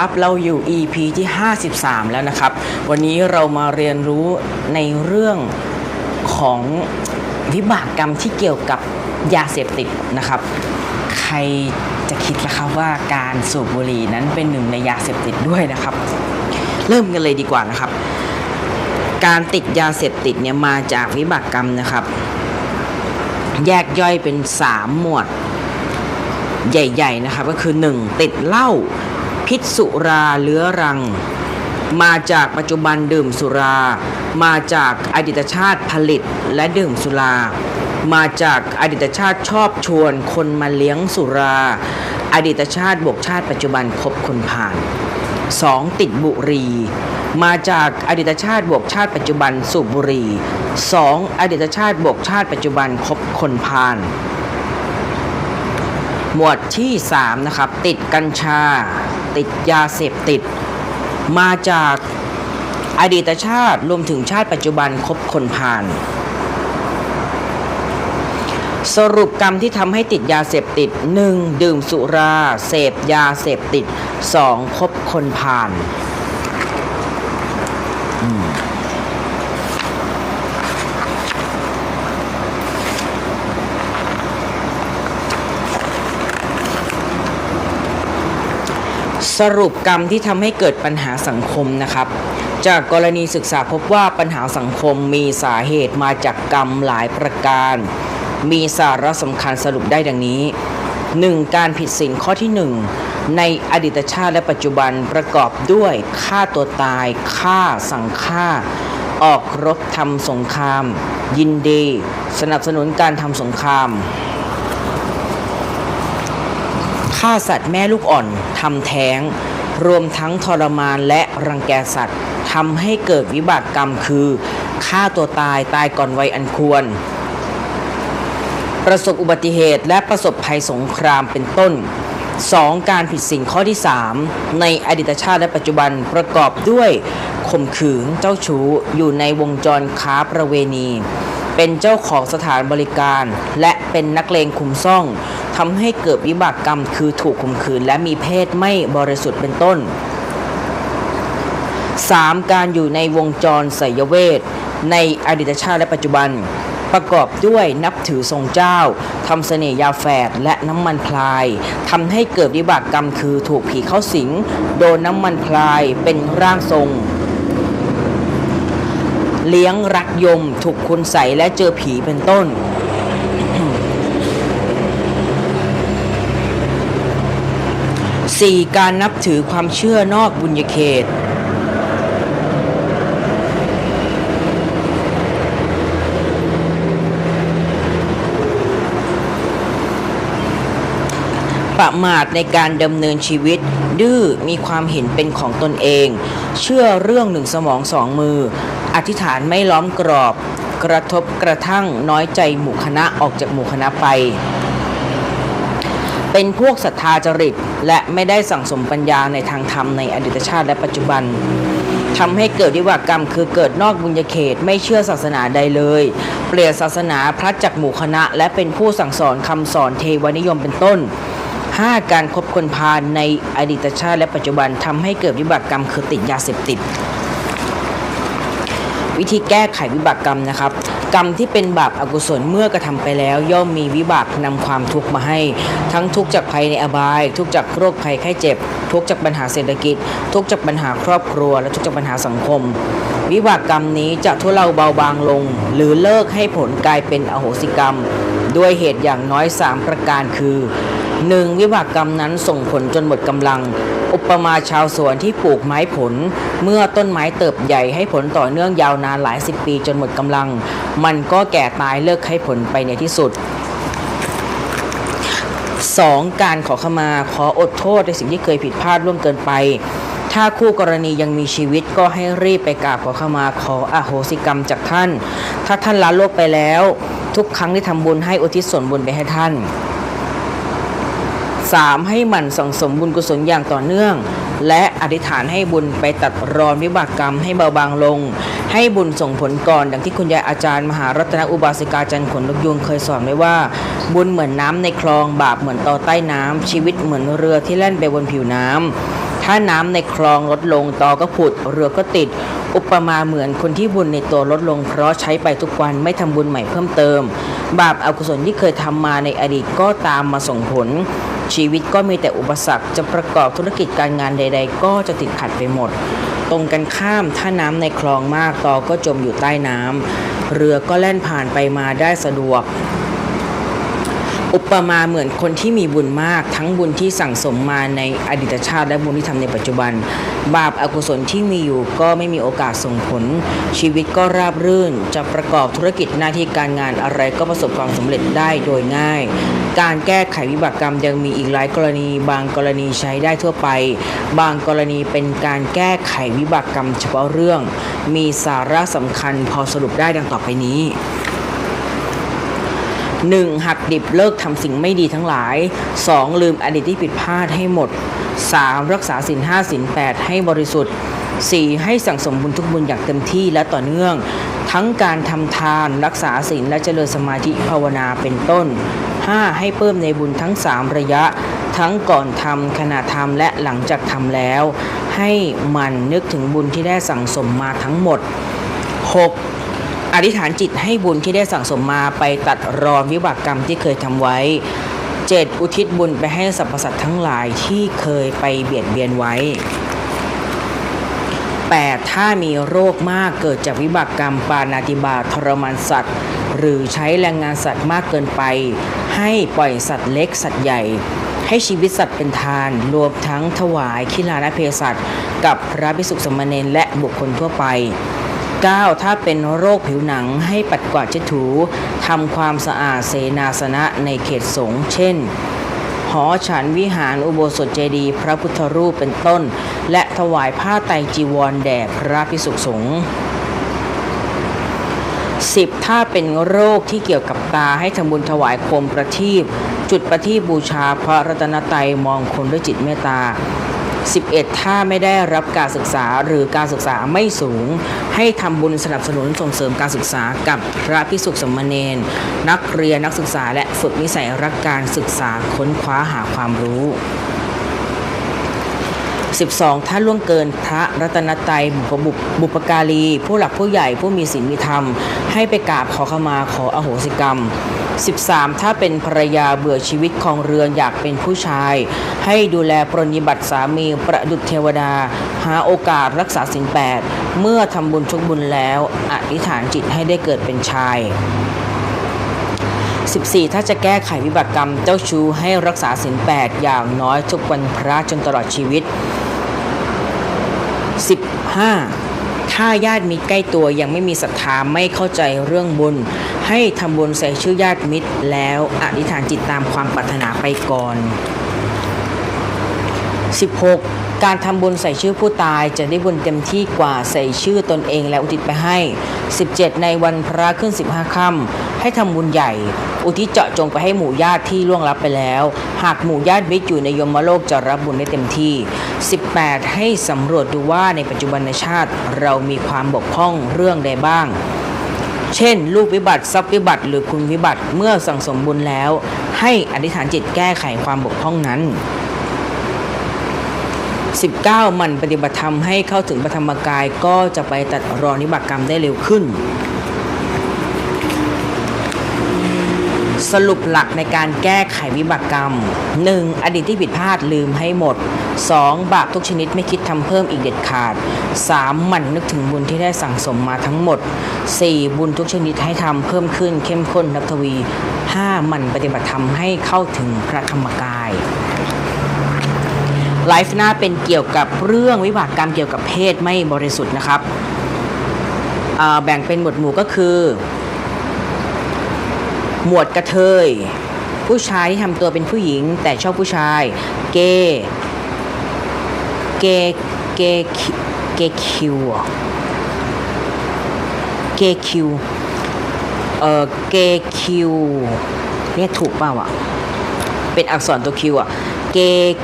ครับเราอยู่ EP ที่ 53 แล้วนะครับ วันนี้เรามาเรียนรู้ในเรื่องของวิบากกรรมที่เกี่ยวกับยาเสพติดนะครับ ใครจะคิดล่ะครับว่าการสูบบุหรี่นั้นเป็นหนึ่งในยาเสพติดด้วยนะครับ เริ่มกันเลยดีกว่านะครับ การติดยาเสพติดเนี่ยมาจากวิบากกรรมนะครับ แยกย่อยเป็น 3 หมวดใหญ่ ๆ นะครับ ก็คือ 1. ติดเหล้า พิษสุราเลื้อรัง มาจากปัจจุบันดื่มสุรา มาจากอดีตชาติผลิตและดื่มสุรา มาจากอดีตชาติชอบชวนคนมาเลี้ยงสุรา อดีตชาติบวกชาติปัจจุบันคบคนผ่าน 2. ติดบุรี มาจากอดีตชาติบวกชาติปัจจุบันสูบบุรี 2. อดีตชาติบวกชาติปัจจุบันคบคนพาลหมวดที่ 3 นะครับ ติดกัญชา ติดยาเสพติด มาจากอดีตชาติรวมถึงชาติปัจจุบันคบคนผ่าน สรุปกรรมที่ทำให้ติดยาเสพติด 1. ดื่มสุรา เสพยาเสพติด 2. คบคนผ่าน อืม สรุปกรรมที่ทำให้เกิดปัญหาสังคมนะครับ จากกรณีศึกษาพบว่าปัญหาสังคมมีสาเหตุมาจากกรรมหลายประการ มีสาระสำคัญสรุปได้ดังนี้ 1. การผิดศีลข้อที่ 1 ในอดีตชาติและปัจจุบันประกอบด้วยฆ่าตัวตายฆ่าสั่งฆ่า ออกรบทำสงคราม ยินดี สนับสนุนการทำสงคราม ฆ่าสัตว์แม่ลูกอ่อนทำแท้ง รวมทั้งทรมานและรังแกสัตว์ทำให้เกิดวิบากกรรมคือฆ่าตัวตายตายก่อนวัยอันควร ประสบอุบัติเหตุและประสบภัยสงครามเป็นต้น 2. การผิดศีลข้อที่ 3 ในอดีตชาติและปัจจุบันประกอบด้วยข่มขืนเจ้าชู้อยู่ในวงจรค้าประเวณี เป็นเจ้าของสถานบริการ และเป็นนักเลงคุมซ่อง ทำให้เกิดวิบากกรรมคือถูกข่มขืน และมีเพศไม่บริสุทธิ์เป็นต้น 3. การอยู่ในวงจรไสยเวท ในอดีตชาติและปัจจุบัน ประกอบด้วยนับถือทรงเจ้าทำเสน่ห์ยาแฝดและน้ำมันพลายทำให้เกิดวิบากกรรมคือถูกผีเข้าสิง โดนน้ำมันพลายเป็นร่างทรง เลี้ยงรักยม ถูกคุณใสและเจอผีเป็นต้น 4. การนับถือความเชื่อนอกบุญญาเขต ประมาทในการดำเนินชีวิต ดื้อมีความเห็นเป็นของตนเอง เชื่อเรื่องหนึ่งสมองสองมือ อธิษฐานไม่ล้อมกรอบ กระทบกระทั่งน้อยใจหมู่คณะออกจากหมู่คณะไป เป็นพวกศรัทธาจริต และไม่ได้สั่งสมปัญญาในทางธรรมในอดีตชาติและปัจจุบันทำให้เกิดวิบากกรรมคือเกิดนอกบุญญาเขตไม่เชื่อศาสนาใดเลย เปลี่ยนศาสนาพลัดจากหมู่คณะ และเป็นผู้สั่งสอนคำสอนเทวนิยมเป็นต้น 5. การคบคนพาลในอดีตชาติและปัจจุบันทำให้เกิดวิบากกรรมคือติดยาเสพติด วิธีแก้ไขวิบากกรรมนะครับ กรรมที่เป็นบาปอากุศลเมื่อกระทำไปแล้ว ย่อมมีวิบากนำความทุกข์มาให้ ทั้งทุกข์จากภัยในอบาย ทุกข์จากโรคภัยไข้เจ็บ ทุกข์จากปัญหาเศรษฐกิจ ทุกข์จากปัญหาครอบครัว และทุกข์จากปัญหาสังคม วิบากกรรมนี้จะทุเลาเบาบางลง หรือเลิกให้ผลกลายเป็นอโหสิกรรม ด้วยเหตุอย่างน้อย 3 ประการคือ 1. วิบากกรรมนั้นส่งผลจนหมดกำลัง อุปมาชาวสวนที่ปลูกไม้ผล เมื่อต้นไม้เติบใหญ่ให้ผลต่อเนื่องยาวนานหลายสิบปีจนหมดกำลัง มันก็แก่ตายเลิกให้ผลไปในที่สุด 2. การขอขมาขออดโทษในสิ่งที่เคยผิดพลาดร่วมเกินไป ถ้าคู่กรณียังมีชีวิตก็ให้รีบไปกราบขอขมาขออโหสิกรรมจากท่าน ถ้าท่านละโลกไปแล้ว ทุกครั้งที่ทำบุญให้อุทิศส่วนบุญไปให้ท่าน 3. ให้มันสั่งสมบุญกุศลอย่างต่อเนื่อง และอธิษฐานให้บุญไปตัดรอนวิบากกรรมให้เบาบางลง ให้บุญส่งผลก่อน ดังที่คุณยายอาจารย์มหารัตนอุบาสิกาจันทร์ขนนกยุงเคยสอนไว้ว่า บุญเหมือนน้ำในคลองบาปเหมือนต่อใต้น้ำชีวิตเหมือนเรือที่แล่นไปบนผิวน้ำถ้าน้ำในคลองลดลงตอก็ผุด เรือก็ติด อุปมาเหมือนคนที่บุญในตัวลดลง เพราะใช้ไปทุกวันไม่ทำบุญใหม่เพิ่มเติม บาปอากุศลที่เคยทำมาในอดีตก็ตามมาส่งผล ชีวิตก็มีแต่อุปสรรคจะประกอบธุรกิจการงานใด ๆ ก็จะติดขัดไปหมด ตรงกันข้ามถ้าน้ำในคลองมากตอก็จมอยู่ใต้น้ำเรือก็แล่นผ่านไปมาได้สะดวกอุปมาเหมือนคนที่มีบุญมากทั้งบุญที่สั่งสมมาในอดีตชาติและบุญที่ทำในปัจจุบัน บาปอากุศลที่มีอยู่ก็ไม่มีโอกาสส่งผล ชีวิตก็ราบรื่น จะประกอบธุรกิจหน้าที่การงานอะไรก็ประสบความสำเร็จได้โดยง่าย การแก้ไขวิบากกรรมยังมีอีกหลายกรณี บางกรณีใช้ได้ทั่วไป บางกรณีเป็นการแก้ไขวิบากกรรมเฉพาะเรื่อง มีสาระสำคัญพอสรุปได้ดังต่อไปนี้ 1. หักดิบเลิกทำสิ่งไม่ดีทั้งหลาย 2. ลืมอดีตที่ผิดพลาดให้หมด 3. รักษาสินห้าสินแปดให้บริสุทธิ์ 4. ให้สั่งสมบุญทุกบุญอย่างเต็มที่และต่อเนื่อง ทั้งการทำทานรักษาศีลและเจริญสมาธิภาวนาเป็นต้น 5. ให้เพิ่มในบุญทั้ง 3 ระยะ ทั้งก่อนทำขณะทำและหลังจากทำแล้ว ให้มันนึกถึงบุญที่ได้สั่งสมมาทั้งหมด 6. อธิษฐานจิตให้บุญที่ได้สั่งสมมาไปตัดรอนวิบากกรรมที่เคยทำไว้ 7. อุทิศบุญไปให้สรรพสัตว์ทั้งหลายที่เคยไปเบียดเบียนไว้ 8. ถ้ามีโรคมากเกิดจากวิบากกรรมปานาติบาทรมานสัตว์ หรือใช้แรงงานสัตว์มากเกินไป ให้ปล่อยสัตว์เล็กสัตว์ใหญ่ ให้ชีวิตสัตว์เป็นทาน รวมทั้งถวายคิลานเพสัตกับพระภิกษุสามเณรและบุคคลทั่วไป 9. ถ้าเป็นโรคผิวหนังให้ปัดกวาดเช็ดถูทำความสะอาดเสนาสนะในเขตสงฆ์เช่น หอฉันวิหารอุโบสถเจดีย์พระพุทธรูปเป็นต้น และถวายผ้าไตรจีวรแด่พระภิกษุสงฆ์ 10. ถ้าเป็นโรคที่เกี่ยวกับตาให้ทำบุญถวายโคมประทีปจุดประทีปบูชาพระรัตนตรัยมองคนด้วยจิตเมตตา 11. ถ้าไม่ได้รับการศึกษาหรือการศึกษาไม่สูง ให้ทำบุญสนับสนุนส่งเสริมการศึกษากับพระพิสุขสมณเณรนักเรียนนักศึกษาและฝึกนิสัยรักการศึกษาค้นคว้าหาความรู้ 12. ถ้าล่วงเกินพระรัตนตรัยบุพบบุปการี ผู้หลักผู้ใหญ่ผู้มีศีลมีธรรม ให้ไปกราบขอขมาขออโหสิกรรม 13. ถ้าเป็นภรรยาเบื่อชีวิตของเรือนอยากเป็นผู้ชาย ให้ดูแลปรนิบัติสามีประดุจเทวดา หาโอกาสรักษาศีลแปดเมื่อทำบุญทุกบุญแล้วอธิษฐานจิตให้ได้เกิดเป็นชาย 14 ถ้าจะแก้ไขวิบากกรรมเจ้าชู้ให้รักษาศีลแปดอย่างน้อยทุกวันพระจนตลอดชีวิต 15. ถ้าญาติมิตรใกล้ตัวยังไม่มีศรัทธาไม่เข้าใจเรื่องบุญ ให้ทำบุญใส่ชื่อญาติมิตร แล้วอธิษฐานจิตตามความปรารถนาไปก่อน 16. การทำบุญใส่ชื่อผู้ตายจะได้บุญเต็มที่กว่าใส่ชื่อตนเองและอุทิศไปให้ 17. ในวันพระขึ้น 15 ค่ำให้ทำบุญใหญ่ อุทิศเจาะจงไปให้หมู่ญาติที่ล่วงลับไปแล้ว หากหมู่ญาติมิอยู่ในยมโลกจะรับบุญได้เต็มที่ 18. ให้สำรวจดูว่าในปัจจุบันชาติเรามีความบกพร่องเรื่องใดบ้างเช่น ลูกวิบัติทรัพย์วิบัติ หรือคุณวิบัติเมื่อสั่งสมบุญแล้ว ให้อธิษฐานจิตแก้ไขความบกพร่องนั้น 19 มันปฏิบัติธรรมให้เข้าถึงปฐมกายก็จะไปตัดรอนนิบากกรรมได้เร็วขึ้น สรุปหลักในการแก้ไขวิบากกรรม 1. อดีตที่ผิดพลาดลืมให้หมด 2. บาปทุกชนิดไม่คิดทำเพิ่มอีกเด็ดขาด 3. หมั่นนึกถึงบุญที่ได้สั่งสมมาทั้งหมด 4. บุญทุกชนิดให้ทำเพิ่มขึ้นเข้มข้นนับทวี 5. หมั่นปฏิบัติธรรมให้เข้าถึงพระธรรมกาย ไลฟ์หน้าเป็นเกี่ยวกับเรื่องวิบากกรรมเกี่ยวกับเพศไม่บริสุทธิ์นะครับ แบ่งเป็นหมวดหมู่ก็คือ หมวดกระเทย ผู้ชายที่ทำตัวเป็นผู้หญิง แต่ชอบผู้ชาย เกย์เกย์เกย์คิเกย์คิวเกย์คิวเอ่อเกย์คิวเรียกถูกเปล่าอะ เป็นอักษรตัวคิวอะ เกย์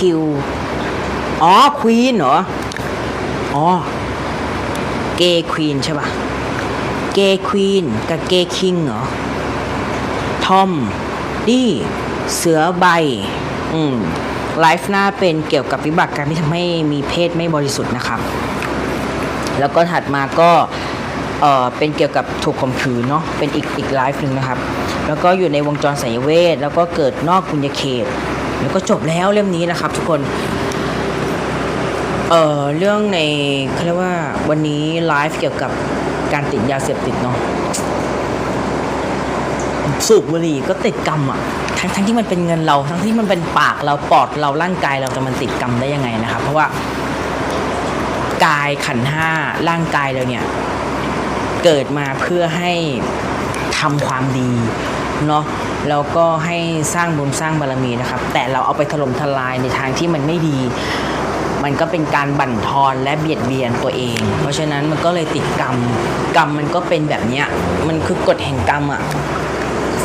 คิว อ๋อควีนเหรอ อ๋อ เกย์ควีนใช่ป่ะเกย์ควีนกับเกย์คิงเหรอ ทอมดี้ เสือใบ อืม ไลฟ์หน้าเป็นเกี่ยวกับวิบากกรรมที่ทำให้มีเพศไม่บริสุทธิ์นะครับ แล้วก็ถัดมาก็เอ่อเป็นเกี่ยวกับถูกข่มขืนเนาะ เป็นอีกอีกไลฟ์หนึ่งนะครับ แล้วก็อยู่ในวงจรสายเวท แล้วก็เกิดนอกบุญญเขต แล้วก็จบแล้วเล่มนี้นะครับ ทุกคนเอ่อเรื่องในเขาเรียกว่าวันนี้ไลฟ์เกี่ยวกับการติดยาเสพติดเนาะสูบบุหรี่ก็ติดกรรมอะทั้งทั้งที่มันเป็นเงินเรา ทั้งที่มันเป็นปากเราปอดเราร่างกายเราแต่มันติดกรรมได้ยังไงนะครับเพราะว่ากายขันห้าร่างกายเราเนี่ย เกิดมาเพื่อให้ทำความดีเนาะ แล้วก็ให้สร้างบุญสร้างบารมีนะครับ แต่เราเอาไปถล่มทลายในทางที่มันไม่ดี มันก็เป็นการบั่นทอนและเบียดเบียนตัวเอง เพราะฉะนั้นมันก็เลยติดกรรม กรรมมันก็เป็นแบบเนี้ยมันคือกฎแห่งกรรมอะ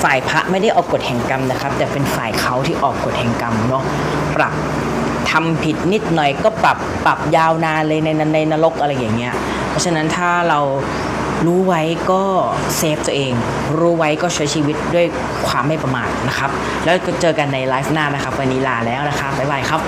ฝ่ายพระไม่ได้ออกกฎแห่งกรรมนะครับ แต่เป็นฝ่ายเขาที่ออกกฎแห่งกรรมเนาะปรับทำผิดนิดหน่อยก็ปรับปรับยาวนานเลยในในนรกอะไรอย่างเงี้ย เพราะฉะนั้นถ้าเรา รู้ไว้ก็เซฟตัวเอง รู้ไว้ก็ใช้ชีวิตด้วยความไม่ประมาทนะครับ แล้วก็เจอกันในไลฟ์หน้านะครับ วันนี้ลาแล้วนะครับบ๊ายบายครับ